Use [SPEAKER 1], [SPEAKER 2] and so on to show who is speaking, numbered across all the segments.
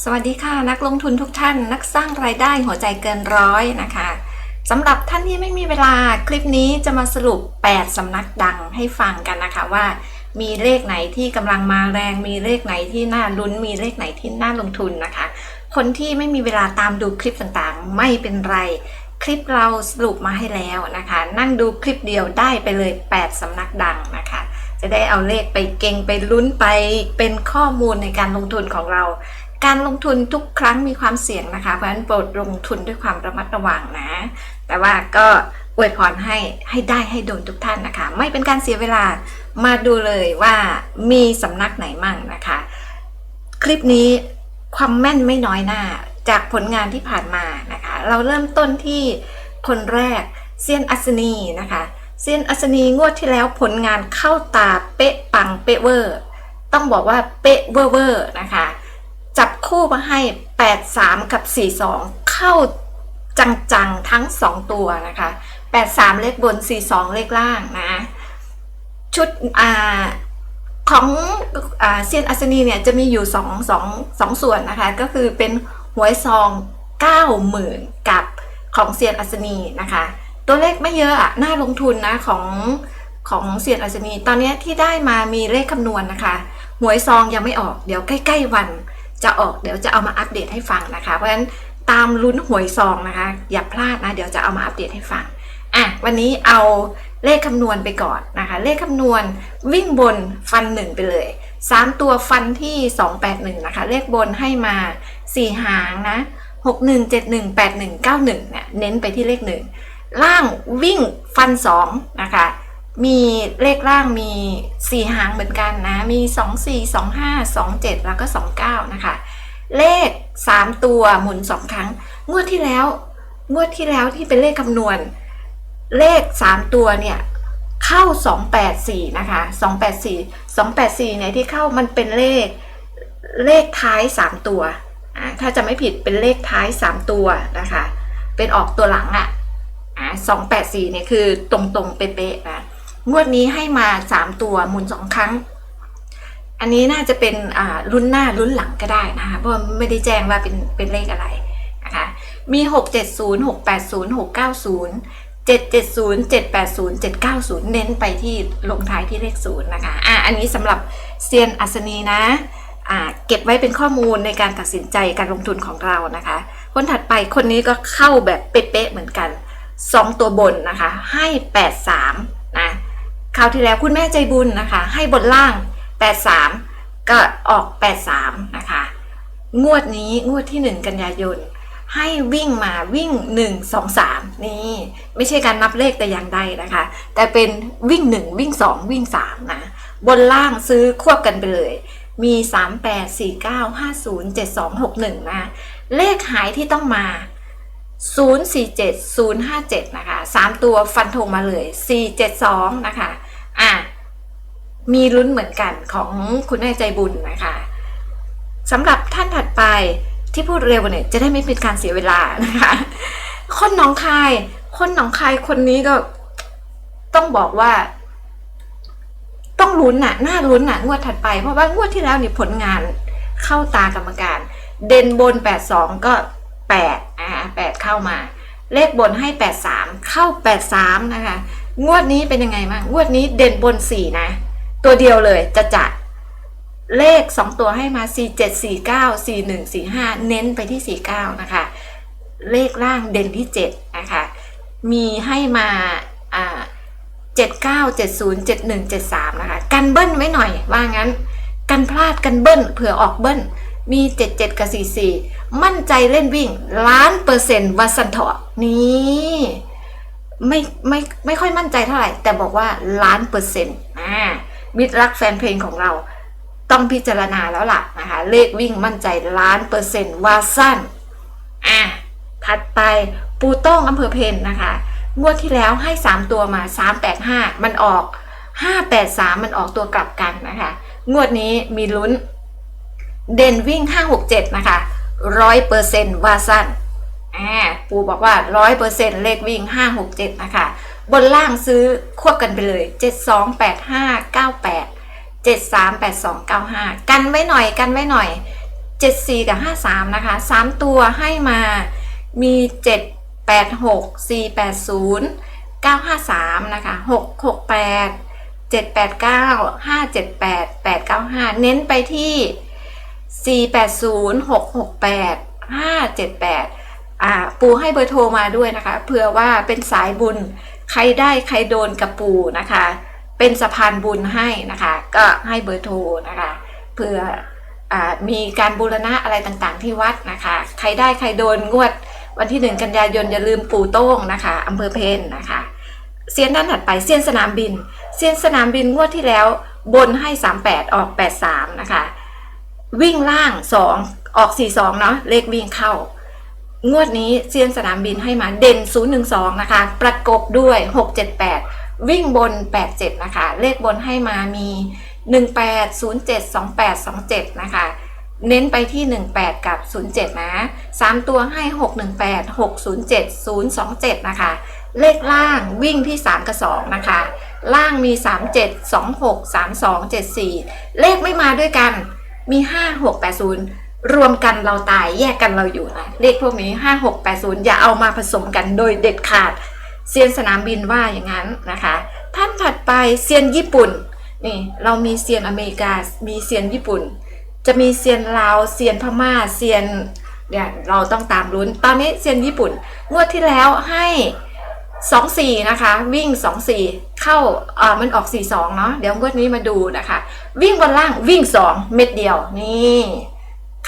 [SPEAKER 1] สวัสดีค่ะ นักลงทุนทุกท่าน นักสร้างรายได้หัวใจเกินร้อยนะคะสำหรับท่านที่ไม่มีเวลาคลิปนี้จะมาสรุป 8สำนักดังให้ฟังกันนะคะว่า มีเลขไหนที่กำลังมาแรง มีเลขไหนที่น่าลุ้น มีเลขไหนที่น่าลงทุนนะคะ คนที่ไม่มีเวลาตามดูคลิปต่างๆ ไม่เป็นไร คลิปเราสรุปมาให้แล้วนะคะ นั่งดูคลิปเดียวได้ไปเลย 8สำนักดังนะคะ จะได้เอาเลขไปเก่งไปลุ้นไปเป็นข้อมูลในการลงทุนของเรา การลงทุนทุกครั้งมีความเสี่ยงนะคะ เพราะฉะนั้นโปรดลงทุนด้วยความระมัดระวังนะ แต่ว่าก็อวยพรให้ให้ได้ให้โดนทุกท่านนะคะ ไม่เป็นการเสียเวลามาดูเลยว่ามีสำนักไหนมั่งนะคะ คลิปนี้ความแม่นไม่น้อยหน้าจากผลงานที่ผ่านมานะคะ เราเริ่มต้นที่คนแรกเซียนอัศนีนะคะเซียนอัศนีงวดที่แล้วผลงานเข้าตาเป๊ะปังเป๊ะเวอร์ ต้องบอกว่าเป๊ะเวอร์เวอร์นะคะ คู่มาให้ 83 กับ 42 เข้าจังๆ ทั้ง 2 ตัวนะคะ 83 เลขบน 42 เลขล่างนะ ชุดอของอเซียนอัศนีเนี่ยจะมีอยู่2 2 2ส่วนนะคะ ก็คือเป็นหวยซอง 90,000 กับของเซียนอัศนีนะคะ ตัวเลขไม่เยอะอะน่าลงทุนนะของของเซียนอัศนีตอนนี้ที่ได้มามีเลขคำนวณนะคะ หวยซองยังไม่ออกเดี๋ยวใกล้ ๆ วัน จะออกเดี๋ยวจะเอามาอัปเดตให้ฟังนะคะ เพราะฉะนั้นตามลุ้นหวยซองนะคะ อย่าพลาดนะ เดี๋ยวจะเอามาอัปเดตให้ฟังอะวันนี้เอาเลขคำนวณไปก่อนนะคะ เลขคำนวณวิ่งบนฟันหนึ่งไปเลย 3 ตัวฟันที่ 281 นะคะ เลขบนให้มา 4 หางนะ 61 71 81 91เนี่ยเน้นไปที่เลข 1 ล่างวิ่งฟัน 2 นะคะ มีเลขล่างมี 4 หางเหมือนกันนะ มี 2 4 2 5 2 7 แล้วก็ 29 นะคะ เลข 3 ตัวหมุน 2 ครั้ง งวดที่แล้ว งวดที่แล้วที่เป็นเลขคำนวณ เลข 3 ตัวเนี่ย เข้า 284 นะคะ 284 284 เนี่ยที่เข้ามันเป็นเลข เลขท้าย 3 ตัวอ่าถ้าจะไม่ผิดเป็นเลขท้าย 3 ตัวนะคะ เป็นออกตัวหลังอะอ่า284 เนี่ยคือตรงๆเป๊ะๆนะ งวดนี้ให้มา3ตัวหมุน2ครั้ง อันนี้น่าจะเป็นรุ่นหน้ารุ่นหลังก็ได้นะคะเพราะว่าไม่ได้แจ้งว่าเป็นเป็นเลขอะไรนะคะมี 670 680 690 770 780 790 เน้นไปที่ลงท้ายที่เลขศูนย์นะคะอะอันนี้สำหรับเซียนอัศนีนะอ่าเก็บไว้เป็นข้อมูลในการตัดสินใจการลงทุนของเรานะคะ คนถัดไปคนนี้ก็เข้าแบบเป๊ะๆเหมือนกัน 2 ตัวบนนะคะให้ 83นะ คราวที่แล้วคุณแม่ใจบุญนะคะ ให้บนล่าง 83 ก็ออก 83 นะคะ งวดนี้งวดที่ 1 กันยายน ให้วิ่งมาวิ่ง 1 2 3 นี่ ไม่ใช่การนับเลขแต่อย่างใดนะคะ แต่เป็นวิ่ง 1 วิ่ง 2 วิ่ง 3 นะ บนล่างซื้อควบกันไปเลย มี 3 8 4 9 5 0 7 2 6 1 นะ เลขหายที่ต้องมา047 057 นะคะ 3 ตัวฟันธงมาเลย 472 นะคะ อะมีลุ้นเหมือนกันของคุณแม่ใจบุญนะคะสำหรับท่านถัดไปที่พูดเร็วเนี่ยจะได้ไม่เป็นการเสียเวลานะคะ คนหนองคาย คนหนองคายคนนี้ก็ต้องบอกว่า ต้องลุ้นน่ะน่าลุ้นน่ะงวดถัดไป เพราะว่างวดที่แล้วเนี่ยผลงานเข้าตากรรมการ เด่นบน 82 ก็ 8อ่า8เข้ามา เลขบนให้ 83 เข้า 83 นะคะ งวดนี้เป็นยังไงบ้างงวดนี้เด่นบน4นะ ตัวเดียวเลยจะจัดเลข 2 ตัวให้มา 4 7 4 9 4 1 4 5 เน้นไปที่ 49 นะคะ เลขล่างเด่นที่ 7 นะคะ มีให้มาอ่า79 70 71 73นะคะ กันเบิ้ลไว้หน่อยว่างั้น กันพลาดกันเบิ้ลเผื่อออกเบิ้ล มี77กับ44มั่นใจเล่นวิ่งล้านเปอร์เซ็นต์วัสันเถาะนี่ ไม่ไม่ไม่ค่อยมั่นใจเท่าไหร่ แต่บอกว่าล้านเปอร์เซ็นต์อ่ามิตรรักแฟนเพลงของเราต้องพิจารณาแล้วล่ะนะคะเลขวิ่งมั่นใจล้านเปอร์เซ็นต์วาสั้นอะถัดไปปูโต้งอำเภอเพนนะคะ งวดที่แล้วให้ 3 ตัวมา 385 มันออก 583 มันออกตัวกลับกันนะคะ งวดนี้มีลุ้น เด่นวิ่ง 567 นะคะ100%วาสั้น อ่ปูบอกว่าร้อยเปอร์เซ็นต์เลขวิ่งห้าหกเจ็ดนะคะ บนล่างซื้อควบกันไปเลยเจ็ดสองแปดห้าเก้าแปดเจ็ดสามแปดสองเก้าห้ากันไว้หน่อยกันไว้หน่อยเจ็ดสี่กับห้าสามนะคะสามตัวให้มามีเจ็ดแปดหกสี่แปดศูนย์เก้าห้าสามนะคะหกหกแปดเจ็ดแปดเก้าห้าเจ็ดแปดแปดเก้าห้าเน้นไปที่สี่แปดศูนย์หกหกแปดห้าเจ็ดแปด ปูให้เบอร์โทรมาด้วยนะคะเผื่อว่าเป็นสายบุญใครได้ใครโดนกับปูนะคะ เป็นสะพานบุญให้นะคะ ก็ให้เบอร์โทรนะคะเผื่ออมีการบูรณะอะไรต่างๆที่วัดนะคะ ใครได้ใครโดนงวดวันที่หนึ่งกันยายนอย่าลืมปู่โต้งนะคะอำเภอเพนนะคะเซียนด้านถัดไปเซียนสนามบินเซียนสนามบินงวดที่แล้วบนให้ 38 ออก 83 นะคะ วิ่งล่าง 2 ออก 42 เนาะเลขวิ่งเข้า งวดนี้เซียนสนามบินให้มาเด่น 012 นะคะ ประกบด้วย 678 วิ่งบน 87 นะคะ เลขบนให้มามี 18 07 28 27 นะคะ เน้นไปที่ 18 กับ 07 นะ 3 ตัวให้ 618 607 027 นะคะ เลขล่างวิ่งที่ 3 กับ 2 นะคะ ล่างมี 37 26 32 74 เลขไม่มาด้วยกันมี 5 6 8 0 รวมกันเราตายแยกกันเราอยู่นะเลขพวกนี้ 5 6 8 0 อย่าเอามาผสมกันโดยเด็ดขาดเซียนสนามบินว่าอย่างนั้นนะคะ ท่านถัดไปเซียนญี่ปุ่นนี่เรามีเซียนอเมริกา มีเซียนญี่ปุ่น จะมีเซียนลาวเซียนพม่าเซียนเนี่ยเราต้องตามลุ้น ตอนนี้เซียนญี่ปุ่นงวดที่แล้วให้สองสี่นะคะ วิ่งสองสี่เข้าอ่ามันออกสี่สองเนาะเดี๋ยวงวดนี้มาดูนะคะ วิ่งบนล่างวิ่งสองเม็ดเดียวนี่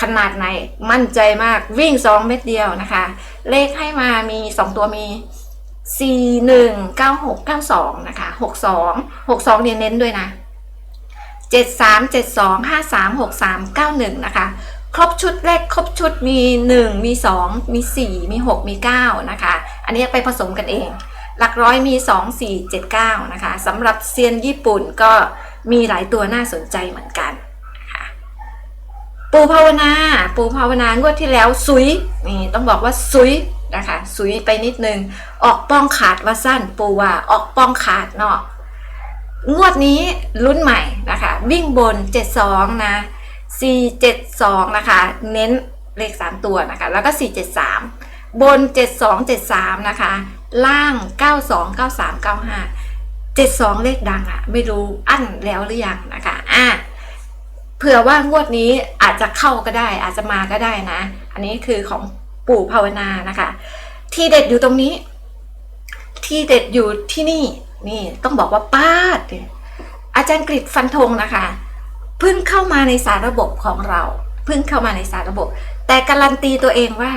[SPEAKER 1] ขนาดไหนมั่นใจมากวิ่งสองเม็ดเดียวนะคะ เลขให้มามีสองตัวมีสี่หนึ่งเก้าหกเก้าสองนะคะหกสองหกสองเน้นด้วยนะเจ็ดสามเจ็ดสองห้าสามหกสามเก้าหนึ่งนะคะครบชุดเลขครบชุดมีหนึ่งมีสองมีสี่มีหกมีเก้านะคะ อันนี้ไปผสมกันเอง หลักร้อยมีสองสี่เจ็ดเก้านะคะสำหรับเซียนญี่ปุ่นก็มีหลายตัวน่าสนใจเหมือนกัน ปูภาวนา ปูภาวนางวดที่แล้วซุยนี่ต้องบอกว่าซุยนะคะซุยไปนิดนึง ออกป้องขาดว่าสั้นปูว่าออกป้องขาดเนาะงวดนี้รุ่นใหม่นะคะ วิ่งบน 72 นะ 472 นะคะ เน้นเลข 3 ตัวนะคะ แล้วก็ 473 บน 7273 นะคะ ล่าง 92 93 95 72 เลขดังอะไม่รู้อั้นแล้วหรือยังนะคะอะ ผื่อว่างวดนี้อาจจะเข้าก็ได้ อาจจะมาก็ได้นะ อันนี้คือของปู่ภาวนานะคะ ที่เด็ดอยู่ตรงนี้ ที่เด็ดอยู่ที่นี่ นี่ต้องบอกว่าป้าดอาจารย์กฤษฟันธงนะคะ เพิ่งเข้ามาในสารระบบของเรา เพิ่งเข้ามาในสารระบบ แต่การันตีตัวเองว่า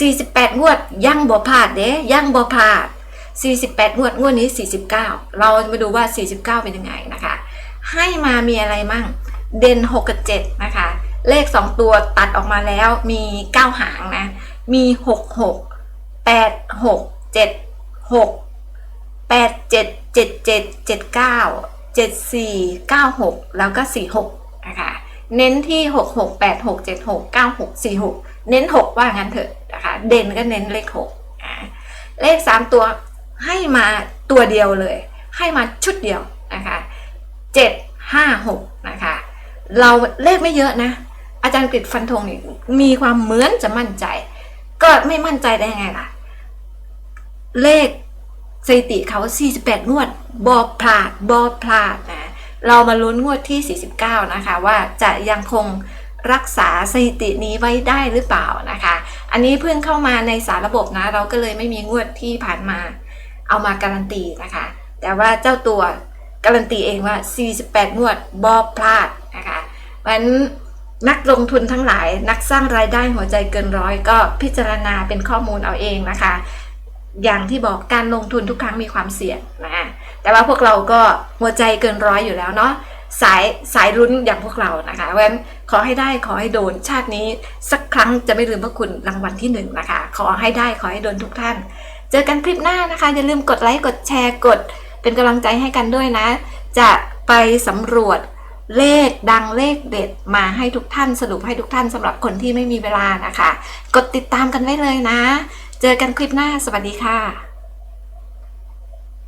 [SPEAKER 1] 48 งวดยังบ่พลาดเด้ยังบ่พลาด 48 งวดงวดนี้ 49 เรามาดูว่า 49 เป็นยังไงนะคะ ให้มามีอะไรมั่ง เด่น6กับ7นะคะ เลข 2 ตัวตัดออกมาแล้วมี 9 หางนะ มี 6 6 8 6 7 6แปดเจ็ดเจ็ดเจ็ดเจ็ดเก้าเจ็ดสี่เก้าหกแล้วก็สี่หกนะคะ เน้นที่หกหกแปดหกเจ็ดหกเก้าหกสี่หกเน้นหกว่างั้นเถอะนะคะ เด่นก็เน้นเลขหกเลขสามตัวให้มาตัวเดียวเลย ให้มาชุดเดียวนะคะเจ็ดห้าหกนะคะ เราเลขไม่เยอะนะ อาจารย์กฤษฟันธงนี่มีความเหมือนจะมั่นใจ ก็ไม่มั่นใจได้ไงล่ะ เลขสถิติเขา 48 งวด บอพลาด บอพลาดนะ เรามาลุ้นงวดที่ 49 นะคะ ว่าจะยังคงรักษาสถิตินี้ไว้ได้หรือเปล่านะคะ อันนี้เพิ่งเข้ามาในสารระบบนะ เราก็เลยไม่มีงวดที่ผ่านมา เอามาการันตีนะคะ แต่ว่าเจ้าตัวการันตีเองว่า 48 งวดบอพลาด นะคะมันนักลงทุนทั้งหลายนักสร้างรายได้หัวใจเกินร้อยก็พิจารณาเป็นข้อมูลเอาเองนะคะ อย่างที่บอกการลงทุนทุกครั้งมีความเสี่ยงนะแต่ว่าพวกเราก็หัวใจเกินร้อยอยู่แล้วเนาะสายสายรุ้นอย่างพวกเรานะคะเพราะฉะนั้นขอให้ได้ขอให้โดนชาตินี้สักครั้งจะไม่ลืมพระคุณรางวัลที่หนึ่งนะคะ ขอให้ได้ขอให้โดนทุกท่าน เจอกันคลิปหน้านะคะ อย่าลืมกดไลค์กดแชร์กด เป็นกำลังใจให้กันด้วยนะ จะไปสำรวจ เลขดังเลขเด็ดมาให้ทุกท่านสรุปให้ทุกท่านสำหรับคนที่ไม่มีเวลานะคะ กดติดตามกันไว้เลยนะ เจอกันคลิปหน้าสวัสดีค่ะ